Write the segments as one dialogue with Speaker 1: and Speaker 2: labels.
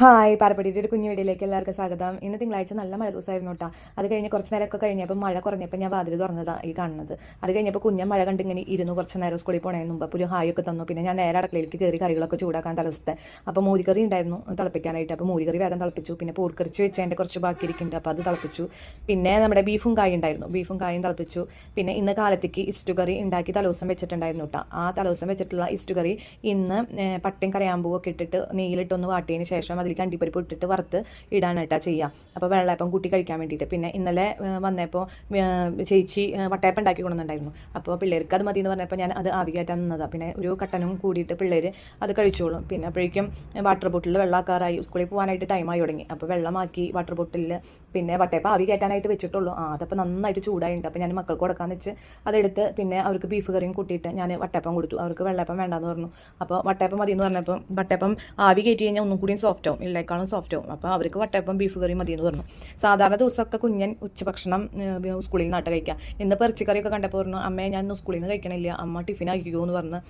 Speaker 1: Hi പാലപ്പടിയുടെ ഒരു കുഞ്ഞു വീടിലേക്ക് എല്ലാവർക്കും സ്വാഗതം. ഇന്ന് തിങ്കളാഴ്ച നല്ല മഴ ദിവസമായിരുന്നു കേട്ടോ. അത് കഴിഞ്ഞ് കുറച്ച് നേരമൊക്കെ കഴിഞ്ഞപ്പോൾ മഴ കുറഞ്ഞപ്പോൾ ഞാൻ വാതിൽ തുറന്നതാണ് ഈ കാണുന്നത്. അത് കഴിഞ്ഞപ്പോൾ കുഞ്ഞ മഴ കണ്ട് ഇങ്ങനെ ഇരുന്നു. കുറച്ച് നേരം സ്കൂളിൽ പോണതിന് മുമ്പ് അപ്പോൾ ഒരു ഹായ് ഒക്കെ തന്നു. പിന്നെ ഞാൻ നേരെ അടുക്കളയിലേക്ക് കയറി കറികളൊക്കെ ചൂടാക്കാൻ തലസത്തെ അപ്പോൾ മോരിക്കറി ഉണ്ടായിരുന്നു തിളപ്പിക്കാനായിട്ട്. അപ്പോൾ മോരിക്കറി വേഗം തിളപ്പിച്ചു. പിന്നെ പൂർക്കറിച്ച് വെച്ചതിന്റെ കുറച്ച് ബാക്കി ഇരിക്കുന്നുണ്ട് അപ്പോൾ അത് തിളപ്പിച്ചു. പിന്നെ നമ്മുടെ ബീഫും കായും ഉണ്ടായിരുന്നു. ബീഫും കായും തിളപ്പിച്ചു. പിന്നെ ഇന്ന് കാലത്തേക്ക് ഇസ്റ്റു കറി ഉണ്ടാക്കി തലവസം വെച്ചിട്ടുണ്ടായിരുന്നു കേട്ടോ. ആ തലവസം വെച്ചിട്ടുള്ള ഇസ്റ്റു കറി ഇന്ന് പട്ടയും കരയാമ്പൂവൊക്കെ ഇട്ടിട്ട് നെയ്യിലിട്ടൊന്ന് വാട്ടിയതിന് ശേഷം അതിലേക്ക് അണ്ടിപ്പരിപ്പ് ഇട്ടിട്ട് വറുത്ത് ഇടാണ് കേട്ടോ ചെയ്യുക അപ്പോൾ വെള്ളയപ്പം കൂട്ടി കഴിക്കാൻ വേണ്ടിയിട്ട്. പിന്നെ ഇന്നലെ വന്നപ്പോൾ ചേച്ചി വട്ടയപ്പം ഉണ്ടാക്കി കൊണ്ടുവന്നിട്ടുണ്ടായിരുന്നു. അപ്പോൾ പിള്ളേർക്ക് അത് മതി എന്ന് പറഞ്ഞപ്പോൾ ഞാൻ അത് ആവി കയറ്റാൻ നിന്നതാണ് പിന്നെ ഒരു കട്ടനും കൂടിയിട്ട് പിള്ളേർ അത് കഴിച്ചോളും. പിന്നെ അപ്പോഴേക്കും വാട്ടർ ബോട്ടിൽ വെള്ളമാക്കാറായി സ്കൂളിൽ പോകാനായിട്ട് ടൈമായി തുടങ്ങി. അപ്പോൾ വെള്ളമാക്കി വാട്ടർ ബോട്ടിലിൽ പിന്നെ വട്ടയപ്പം ആവി കയറ്റാനായിട്ട് വെച്ചിട്ടുള്ളൂ. ആ അതപ്പോൾ നന്നായിട്ട് ചൂടായിട്ടുണ്ട് അപ്പോൾ ഞാൻ മക്കൾക്ക് കൊടുക്കാന്ന് വെച്ച് അതെടുത്ത് പിന്നെ അവർക്ക് ബീഫ് കറിയും കൂട്ടിയിട്ട് ഞാൻ വട്ടയപ്പം കൊടുത്തു. അവർക്ക് വെള്ളയപ്പം വേണ്ടാന്ന് പറഞ്ഞു. അപ്പോൾ വട്ടയപ്പം മതി എന്ന് പറഞ്ഞപ്പോൾ വട്ടയപ്പം ആവി കയറ്റി കഴിഞ്ഞാൽ ഒന്നും കൂടിയും സോഫ്റ്റ് സോഫ്റ്റ് ആവും അപ്പോൾ അവർക്ക് വട്ടയപ്പം ബീഫ് കറി മതിയെന്ന് പറഞ്ഞു. സാധാരണ ദിവസമൊക്കെ കുഞ്ഞൻ ഉച്ചഭക്ഷണം ഭക്ഷണം സ്കൂളിൽ നിന്നാട്ട് കഴിക്കാം. ഇന്ന് പെറിച്ചക്കറിയൊക്കെ കണ്ടപ്പോൾ പറഞ്ഞു അമ്മയെ ഞാൻ സ്കൂളിൽ നിന്ന് കഴിക്കണില്ല. അമ്മ ടിഫിൻ ആക്കിക്കോ എന്ന് പറഞ്ഞ്.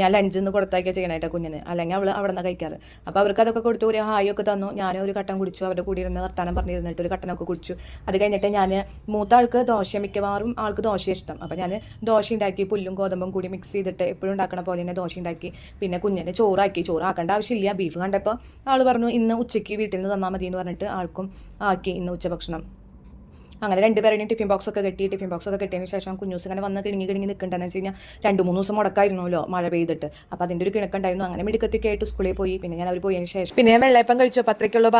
Speaker 1: ഞാൻ ലഞ്ചിൽ നിന്ന് കൊടുത്താക്കിയാ ചെയ്യണേട്ടാ കുഞ്ഞിന്. അല്ലെങ്കിൽ അവൾ അവിടെ നിന്ന് കഴിക്കാറ്. അപ്പോൾ അവർക്ക് അതൊക്കെ കൊടുത്തു ഒരു ഹായ് ഒക്കെ തന്നു. ഞാൻ ഒരു കട്ടൻ കുടിച്ചു. അവരുടെ കൂടി ഇരുന്ന് വർത്താനം പറഞ്ഞിരുന്നിട്ട് ഒരു കട്ടനൊക്കെ കുടിച്ചു. അത് കഴിഞ്ഞിട്ട് ഞാൻ മൂത്ത ആൾക്ക് ദോശ മിക്കവാറും ആൾക്ക് ദോശ ഇഷ്ടം. അപ്പോൾ ഞാൻ ദോശ ഉണ്ടാക്കി പുല്ലും ഗോതമ്പും കൂടി മിക്സ് ചെയ്തിട്ട് എപ്പോഴും ഉണ്ടാക്കണ പോലെ തന്നെ ദോശ ഉണ്ടാക്കി. പിന്നെ കുഞ്ഞിന് ചോറാക്കി. ചോറാക്കേണ്ട ആവശ്യമില്ല. ബീഫ് കണ്ടപ്പോൾ ആൾ പറഞ്ഞു ഇന്ന് ഉച്ചയ്ക്ക് വീട്ടിൽ നിന്ന് തന്നാൽ മതി എന്ന് പറഞ്ഞിട്ട് ആൾക്കും ആക്കി ഇന്ന് ഉച്ചഭക്ഷണം. അങ്ങനെ രണ്ടുപേരുടെയും ടിഫിൻ ബോക്സ് ഒക്കെ കെട്ടി ടിഫിൻ ബോക്സ് ഒക്കെ കെട്ടിയതിന് ശേഷം കുഞ്ഞൂസ് ഇങ്ങനെ വന്ന് കിണങ്ങി കിണങ്ങി നിൽക്കണ്ടെന്ന് വെച്ച് കഴിഞ്ഞാൽ രണ്ട് മൂന്ന് ദിവസം മുടക്കായിരുന്നല്ലോ മഴ പെയ്തിട്ട്. അപ്പോൾ അതിന്റെ ഒരു കിണക്കുണ്ടായിരുന്നു. അങ്ങനെ മിടുക്കത്തൊക്കെ സ്കൂളിൽ പോയി. പിന്നെ ഞാൻ അവർ പോയതിന് ശേഷം പിന്നെ വെള്ളയപ്പം കഴിച്ചു. പത്രയ്ക്കുള്ള